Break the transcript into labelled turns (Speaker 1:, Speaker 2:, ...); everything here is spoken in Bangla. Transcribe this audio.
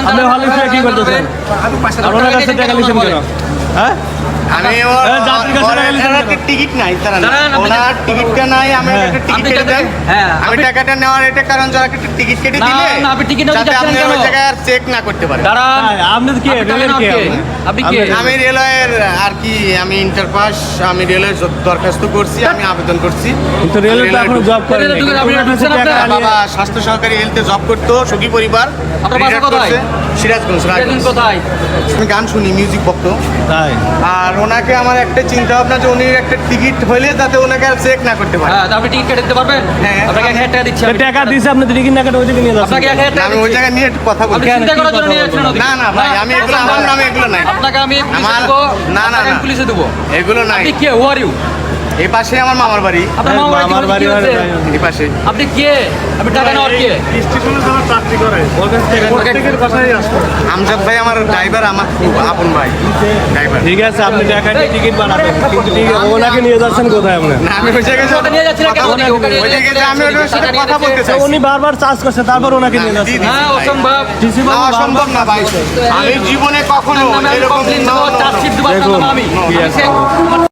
Speaker 1: আপনি
Speaker 2: দাঁড়ান,
Speaker 1: হলিউডে কি করতেছেন? আপনার কাছে টাকা নিছেন কেন হ্যাঁ?
Speaker 3: আমি টিকিট নাই ওনার টিকিটটা নাই আমি
Speaker 1: হ্যাঁ।
Speaker 3: একটা টিকিট কেটে দেন।
Speaker 2: হ্যাঁ,
Speaker 3: আমি টাকাটা নেওয়ার এটা কারণ যারা একটা টিকিট কেটে দিলে
Speaker 2: আপনি টিকিট
Speaker 3: যাতে আপনি
Speaker 2: কেন?
Speaker 3: ওই জায়গায় চেক না করতে পারেন।
Speaker 2: দাঁড়ান।
Speaker 1: আপনি কি? রেলের
Speaker 2: টাকা
Speaker 1: কে?
Speaker 2: আপনি কে?
Speaker 3: আমি রেলওয়ের আর কি আমি ইন্টারপাস আমি রেলওয়ের দরখাস্ত করছি আমি আবেদন করছি।
Speaker 1: কিন্তু রেলের তো এখনও জব? নিয়ে-
Speaker 3: বাবা স্বাস্থ্য সহকারী হেলথে জব করতো সুখী পরিবার
Speaker 2: আপনার বাসা কোথায়?
Speaker 3: সিরাজগঞ্জ
Speaker 2: কোথায়?
Speaker 3: আমি গান শুনি মিউজিক বক্ত।
Speaker 1: তাই।
Speaker 3: আর ওনাকে আমার একটা চিন্তা ভাবনা যে উনি একটা টিকিট হলে যাতে ওনাকে আর চেক না করতে পারে।
Speaker 2: হ্যাঁ তা আপনি টিকিট কেটে দিতে পারবেন?
Speaker 3: হ্যাঁ।
Speaker 2: আপনাকে এক হাজার টাকা দিচ্ছি
Speaker 1: টাকা দিয়েছে আপনি টিকিট না কেটে ওইদিকে নিয়ে যাচ্ছেন।
Speaker 2: আপনাকে এক হাজার টাকা
Speaker 3: আমি ওই
Speaker 2: জায়গা
Speaker 3: জায়গায় নিয়ে একটু কথা বলছি।
Speaker 2: চিন্তা করার জন্য নিয়ে যাচ্ছেন
Speaker 3: না না ভাই আমি এগুলো আমার নামে এগুলো নাই।
Speaker 2: আপনাকে আমি পুলিশে দেব।
Speaker 3: না, না, না।
Speaker 2: পুলিশে দেবো।
Speaker 3: এগুলো নাই।
Speaker 2: আপনি কে? হু আর ইউ
Speaker 3: এই পাশে আমার মামার বাড়ি
Speaker 2: আপনার
Speaker 1: হ্যাঁ,
Speaker 2: বাড়ি
Speaker 3: এই পাশে
Speaker 2: আপনি কে আপনি টাকা নেওয়ার কে
Speaker 4: স্টেশনে চাকরি করে
Speaker 1: ওর
Speaker 4: প্রত্যেকের বাসায়
Speaker 3: আমজাদ ভাই আমার ড্রাইভার আমার আপন ভাই ড্রাইভার
Speaker 1: ঠিক আছে আপনি টাকা দিয়ে টিকিট বানাবেন কিন্তু ঠিক ওনাকে নিয়ে যাচ্ছেন কোথায় আপনি
Speaker 3: না আমি ওই জায়গায়
Speaker 2: ওটা নিয়ে যাচ্ছি
Speaker 3: ওই জায়গায় আমি ওটার সাথে কথা বলতে চাই
Speaker 1: উনি বারবার চার্জ করছে তারপর ওনাকে নিয়ে যাচ্ছেন
Speaker 2: হ্যাঁ অসম্ভব
Speaker 3: অসম্ভব না ভাই আমি জীবনে কখনো এরকম
Speaker 2: দেবো নামে আমি